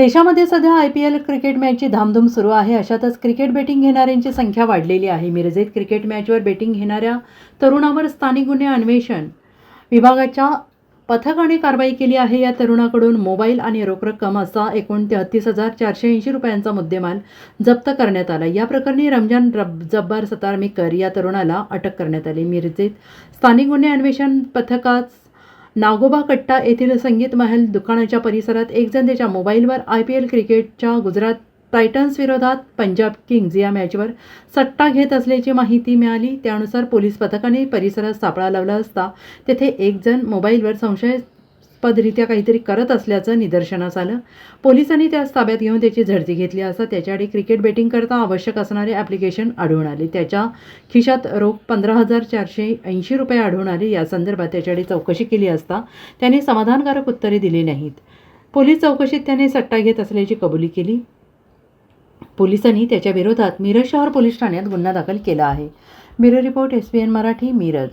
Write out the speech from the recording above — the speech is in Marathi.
देशामध्ये सध्या आय पी एल क्रिकेट मॅचची धामधूम सुरू आहे. अशातच क्रिकेट बेटिंग घेणाऱ्यांची संख्या वाढलेली आहे. मिरजेत क्रिकेट मॅचवर बेटिंग घेणाऱ्या तरुणावर स्थानिक गुन्हे अन्वेषण विभागाच्या पथकाने कारवाई केली आहे. या तरुणाकडून मोबाईल आणि रोख रक्कम असा एकूण तेहतीस हजार चारशे ऐंशी रुपयांचा मुद्देमाल जप्त करण्यात आला. या प्रकरणी रमजान रब जब्बार सतारमेकर या तरुणाला अटक करण्यात आली. मिरजेत स्थानिक गुन्हे अन्वेषण पथकात नागोबा कट्टा येथील संगीत महल दुकानाच्या परिसरात एकजण त्याच्या मोबाईलवर आय पी एल क्रिकेटच्या गुजरात टायटन्स विरोधात पंजाब किंग्ज या मॅचवर सट्टा घेत असल्याची माहिती मिळाली. त्यानुसार पोलीस पथकाने परिसरात सापळा लावला असता तेथे एकजण मोबाईलवर संशय संशयास्पदरित्या काहीतरी करत असल्याचं निदर्शनास आलं. पोलिसांनी त्यास ताब्यात घेऊन त्याची झडती घेतली असता त्याच्याकडे क्रिकेट बेटिंग करता आवश्यक असणारे ॲप्लिकेशन आढळून आले. त्याच्या खिशात रोख पंधरा हजार चारशे ऐंशी रुपये आढळून आले. या संदर्भात त्याच्याकडे चौकशी केली असता त्याने समाधानकारक उत्तरे दिली नाहीत. पोलीस चौकशीत त्याने सट्टा घेत असल्याची कबुली केली. पोलिसांनी त्याच्या विरोधात मिरज शहर पोलीस ठाण्यात गुन्हा दाखल केला आहे. Bureau report S P N Marathi Miraj.